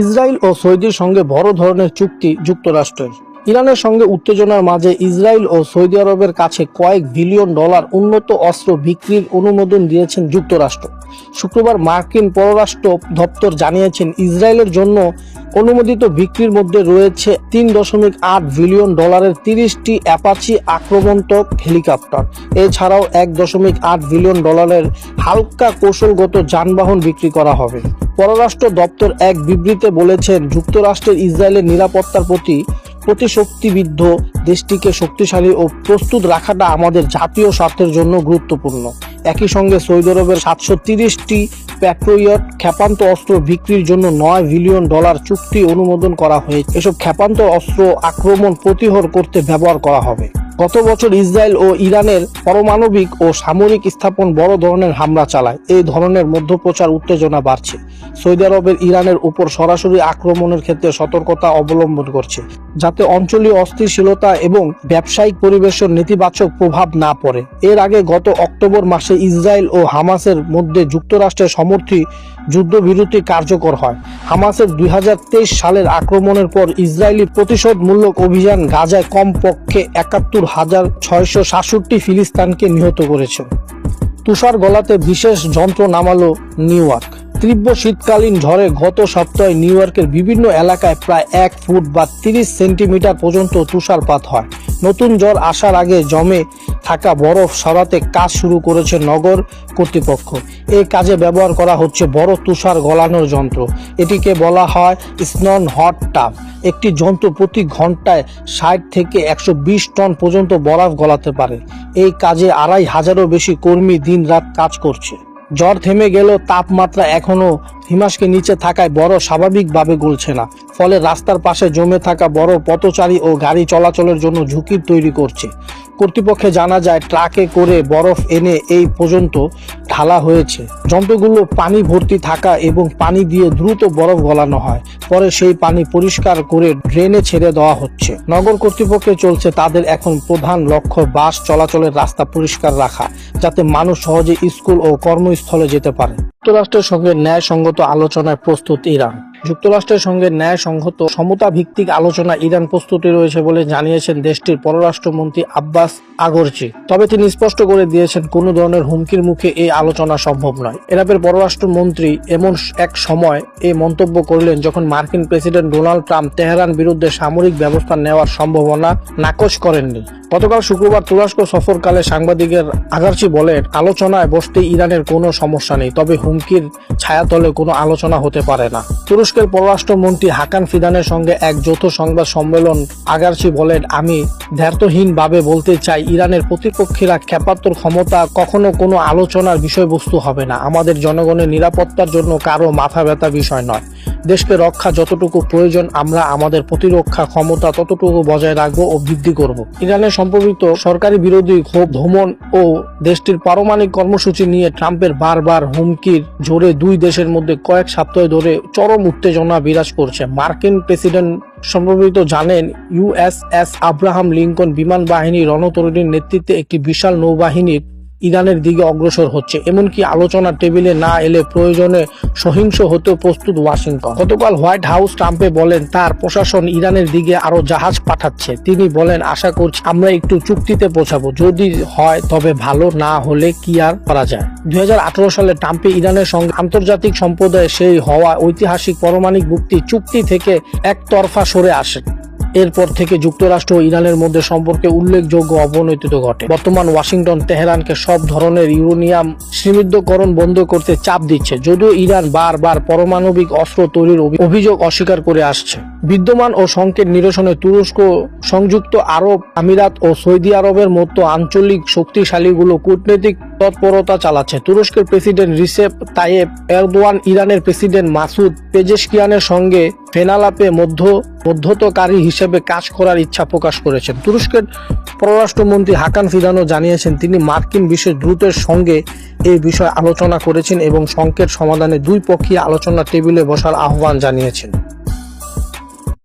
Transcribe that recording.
Israel ও সৌদির সঙ্গে বড় ধরনের চুক্তি যুক্তরাষ্ট্রের। ইরানের সঙ্গে উত্তেজনার মাঝে ইসরায়েল ও সৌদি আরবের কাছে কয়েক বিলিয়ন ডলার উন্নত অস্ত্র বিক্রির অনুমোদন দিয়েছেন যুক্তরাষ্ট্র। শুক্রবার মার্কিন পররাষ্ট্র দপ্তর জানিয়েছেন, ইসরায়েলের জন্য অনুমোদিত বিক্রির মধ্যে রয়েছে তিন দশমিক আট বিলিয়ন ডলারের তিরিশটি অ্যাপাচি আক্রমণতক হেলিকপ্টার। এছাড়াও এক দশমিক আট বিলিয়ন ডলারের হালকা কৌশলগত যানবাহন বিক্রি করা হবে। পররাষ্ট্র দপ্তর এক বিবৃতিতে বলেছেন, যুক্তরাষ্ট্রের ইসরায়েলের নিরাপত্তার প্রতি প্রতিশক্তিবিদ্ধ দেশটিকে শক্তিশালী ও প্রস্তুত রাখাটা আমাদের জাতীয় স্বার্থের জন্য গুরুত্বপূর্ণ। একই সঙ্গে সৌদি আরবের সাতশো তিরিশটি প্যাট্রোয়ট ক্ষেপান্ত অস্ত্র বিক্রির জন্য নয় বিলিয়ন ডলার চুক্তি অনুমোদন করা হয়েছে। এসব ক্ষেপান্ত অস্ত্র আক্রমণ প্রতিহর করতে ব্যবহার করা হবে। গত বছর ইসরায়েল ও ইরানের পারমাণবিক ও সামরিক স্থাপন বড় ধরনের হামলা চালায়। এই ধরনের মধ্যপ্রচার উত্তেজনা বাড়ছে। সৌদি আরবের ইরানের উপর সরাসরি আক্রমণের ক্ষেত্রে সতর্কতা অবলম্বন করছে, যাতে অঞ্চলীয় অস্থিরশীলতা এবং ব্যবসায়িক পরিবেশের নেতিবাচক প্রভাব না পড়ে। এর আগে গত অক্টোবর মাসে ইসরায়েল ও হামাসের মধ্যে যুক্তরাষ্ট্রের সমর্থী যুদ্ধবিরতি কার্যকর হয়। হামাসের দু হাজার তেইশ সালের আক্রমণের পর ইসরায়েলি প্রতিশোধমূলক অভিযান গাজায় কমপক্ষে একাত্তর হাজার ছয়শো সাতষট্টি ফিলিস্তানকে নিহত করেছে। তুষার গলাতে বিশেষ যন্ত্র নামালো নিউ ইয়র্ক। তীব্র শীতকালীন ঝড়ে গত সপ্তাহে নিউ ইয়র্কের বিভিন্ন এলাকায় প্রায় এক ফুট বা তিরিশ সেন্টিমিটার পর্যন্ত তুষারপাত হয়। নতুন ঝড় আসার আগে জমে থাকা বরফ সরাতে কাজ শুরু করেছে নগর কর্তৃপক্ষ। এই কাজে ব্যবহার করা হচ্ছে বড় তুষার গলানোর যন্ত্র। এটিকে বলা হয় স্নন হট টাপ একটি যন্ত্র প্রতি ঘন্টায় ষাট থেকে একশো বিশ টন পর্যন্ত বরফ গলাতে পারে। এই কাজে আড়াই হাজারও বেশি কর্মী দিন রাত কাজ করছে। জ্বর থেমে গেলেও তাপমাত্রা এখনও হিমাসকে নিচে থাকায় বড় স্বাভাবিকভাবে গলছে না। ফলে রাস্তার পাশে জমে থাকা বড় পথচারী ও গাড়ি চলাচলের জন্য ঝুঁকির তৈরি করছে। কর্তৃপক্ষে জানা যায়, ট্রাকে করে বরফ এনে এই পর্যন্ত ঢালা হয়েছে। যন্ত্রগুলো পানি ভর্তি থাকা এবং পানি দিয়ে দ্রুত বরফ গলানো হয়। পরে সেই পানি পরিষ্কার করে ড্রেনে ছেড়ে দেওয়া হচ্ছে। নগর কর্তৃপক্ষে চলছে তাদের এখন প্রধান লক্ষ্য বাস চলাচলের রাস্তা পরিষ্কার রাখা। যাতে মানুষ সহজে স্কুল ও কর্মস্থলে যেতে পারে। যুক্তরাষ্ট্রের সঙ্গে ন্যায়সঙ্গত আলোচনায় প্রস্তুত ইরান। যুক্তরাষ্ট্রের সঙ্গে ন্যায়সঙ্গত সমতা ভিত্তিক আলোচনা ইরান প্রস্তুতি রয়েছে বলে জানিয়েছেন দেশটির পররাষ্ট্রমন্ত্রী আব্বাস আগরচি। তবে তিনি স্পষ্ট করে দিয়েছেন, কোনো ধরনের হুমকির মুখে এই আলোচনা সম্ভব নয়। এরাপের পররাষ্ট্রমন্ত্রী এমন এক সময় এই মন্তব্য করলেন যখন মার্কিন প্রেসিডেন্ট ডোনাল্ড ট্রাম্প তেহরান বিরুদ্ধে সামরিক ব্যবস্থা নেওয়ার সম্ভাবনা নাকচ করেননি। গতকাল শুক্রবার তুরস্ক সফরকালে সাংবাদিকের আগারচি বলেন, আলোচনায় বসতে ইরানের কোনো সমস্যা নেই, তবে হুমকির ছায়াতলে কোনো আলোচনা হতে পারে না। তুরস্কের পররাষ্ট্রমন্ত্রী হাকান ফিদানের সঙ্গে এক যৌথ সংবাদ সম্মেলন আগারচি বলেন, আমি দ্ব্যর্থহীনভাবে বলতে চাই, ইরানের প্রতিপক্ষীরা ক্ষেপাত্তর ক্ষমতা কখনো কোনো আলোচনার বিষয়বস্তু হবে না। আমাদের জনগণের নিরাপত্তার জন্য কারও মাথা ব্যথা বিষয় নয়। দেশকে রক্ষা যতটুকু প্রয়োজন, আমরা আমাদের প্রতিরক্ষা ক্ষমতা ততটুকু বজায় রাখব ও বৃদ্ধি করব। ইরানের সম্পর্কিত সরকারি বিরোধী ক্ষোভ, ধমন ও দেশটির পারমাণবিক কর্মসূচি নিয়ে ট্রাম্পের বারবার হুমকির জোরে দুই দেশের মধ্যে কয়েক সপ্তাহ ধরে চরম উত্তেজনা বিরাজ করছে। মার্কিন প্রেসিডেন্ট সম্পর্কিত জানেন ইউএসএস আব্রাহাম লিঙ্কন বিমান বাহিনী রণতরীর নেতৃত্বে একটি বিশাল নৌবাহিনীর ইরানের দিকে অগ্রসর হচ্ছে, এমনকি আলোচনার টেবিলে না এলে প্রয়োজনে সহিংস হতেও প্রস্তুত ওয়াশিংটন। গতকাল হোয়াইট হাউস ট্রাম্পে বলেন, তার প্রশাসন ইরানের দিকে আরও জাহাজ পাঠাচ্ছে। তিনি বলেন, আশা করছি আমরা একটু চুক্তিতে পৌঁছাবো, যদি হয় তবে ভালো, না হলে কি আর করা যায়? দুই হাজার আঠারো সালে ট্রাম্পে ইরানের সঙ্গে আন্তর্জাতিক সম্প্রদায়ে সেই হওয়া ঐতিহাসিক পারমাণবিক মুক্তি চুক্তি থেকে একতরফা সরে আসেন। এরপর থেকে যুক্তরাষ্ট্র ও ইরানের মধ্যে সম্পর্কে উল্লেখযোগ্য অবনতি ঘটে। বর্তমান ওয়াশিংটন, তেহরানকে সব ধরনের ইউরেনিয়াম সীমিতকরণ বন্ধ করতে চাপ দিচ্ছে, যদিও ইরান বারবার পারমাণবিক অস্ত্র তৈরির অভিযোগ অস্বীকার করে আসছে। বিদ্যমান ও সংকেত নিরসনে তুরস্ক সংযুক্ত আরব আমিরাত ও সৌদি আরবের মতো আঞ্চলিক শক্তিশালীগুলো কূটনৈতিক তৎপরতা চালাচ্ছে। তুরস্কের প্রেসিডেন্ট রিসেপ তাইয়েব এরদোয়ান, ইরানের প্রেসিডেন্ট মাসুদ পেজেশকিয়ানের সঙ্গে ফেনালাপে মধ্য, মধ্যতকারী হিসেবে কাজ করার ইচ্ছা প্রকাশ করেছেন। তুরস্কের পররাষ্ট্রমন্ত্রী হাকান ফিদানো জানিয়েছেন, তিনি মার্কিন বিশেষ দ্রুতের সঙ্গে এই বিষয়ে আলোচনা করেছেন এবং সংকেত সমাধানে দুই পক্ষীয় আলোচনা টেবিলে বসার আহ্বান জানিয়েছেন।